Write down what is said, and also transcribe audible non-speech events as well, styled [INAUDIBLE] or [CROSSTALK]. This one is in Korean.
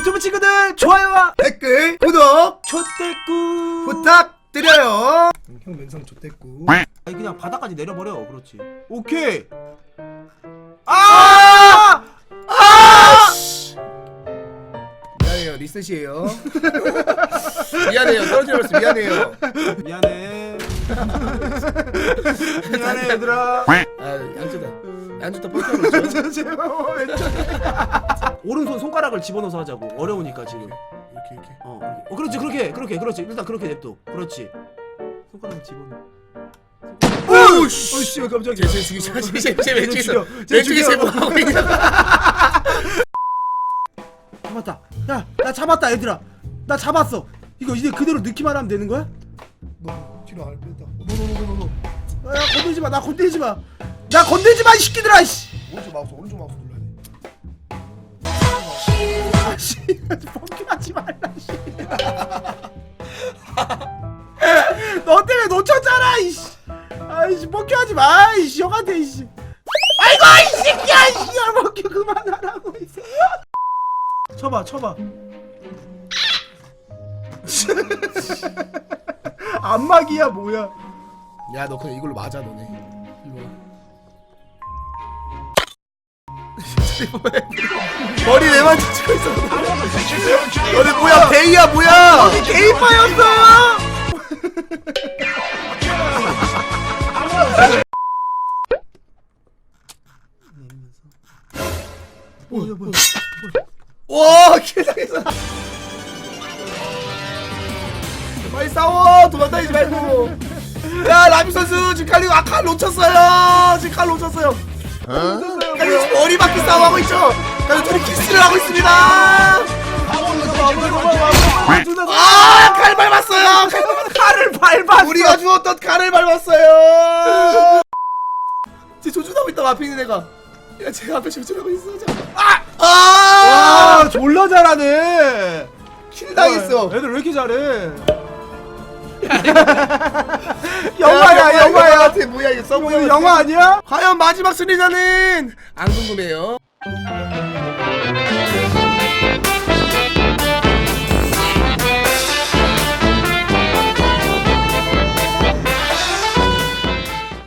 유튜브 친구들 좋아요와 댓글 구독 촛대꾸 부탁드려요. 형 면상 좋댔고. 아니 그냥 바닥까지 내려버려 그렇지 오케이 아! 아! 미안해요 리셋이에요. 미안해요 떨어뜨렸어 미안해요. 미안해 미안해 얘들아 아 양주다. 양주다 뻘쭘했죠. 제발 왼쪽 오른손 손가락을 집어넣어서 하자고. 어려우니까 지금. 이렇게 이렇게. 어, 어. 그렇지 그렇게 그렇게 그렇지. 일단 그렇게 냅둬. 그렇지. 손가락 집어넣어. 오우씨. 어이씨 깜짝이야. 제 죽이 제제 왼쪽에 죽여, 쟤 왼쪽에 죽여. 세모하고 있는. 잡았다. [LAUGHS] 야 나 잡았다 얘들아. 나 잡았어. 이거 이제 그대로 넣기만 하면 되는 거야? 너 뒤로 안 뺐다. 노노노노노. 야 건들지 마나 건들지 마나 건들지 마이 새끼들아 씨. 오른쪽 마우스 오른쪽 마우스 아씨 뻥하지 [LAUGHS] 말라 씨. [LAUGHS] 너 때문에 놓쳤잖아 이씨. 아이씨 뻥하지 마 이씨 형한테 이씨. 아이고 이 새끼야 이씨 야뻥 그만하라고 이씨. 쳐봐 쳐봐. [LAUGHS] 안마기야 뭐야? 야 너 그냥 이걸로 맞아 너네. 이거. [LAUGHS] 머리 왜 만지고 있어? 너네 뭐야 베이야 뭐야? 뭐야. [LAUGHS] 와 개상했어. 빨리 싸워 도망다니지 말고. 야 라비 선수 지금 칼리고 아칼 놓쳤어요. 지금 칼 놓쳤어요. 지금 머리 바퀴 싸움하고 있죠. 그래서 둘이 키스를 하고 있습니다. 아 칼 밟았어요. 칼 칼을 밟았어. 우리가 주었던 칼을 밟았어요. 제 조준하고 있다 앞에 있는 애가. 야, 제 앞에 조준하고 있어. 아! 아! 와 졸라 잘하네. 킬 당했어. 애들 왜 이렇게 잘해? 영화야 영화야. 뭐야 이거 써보여. 영화 아니야? 과연 마지막 승리자는 안 궁금해요.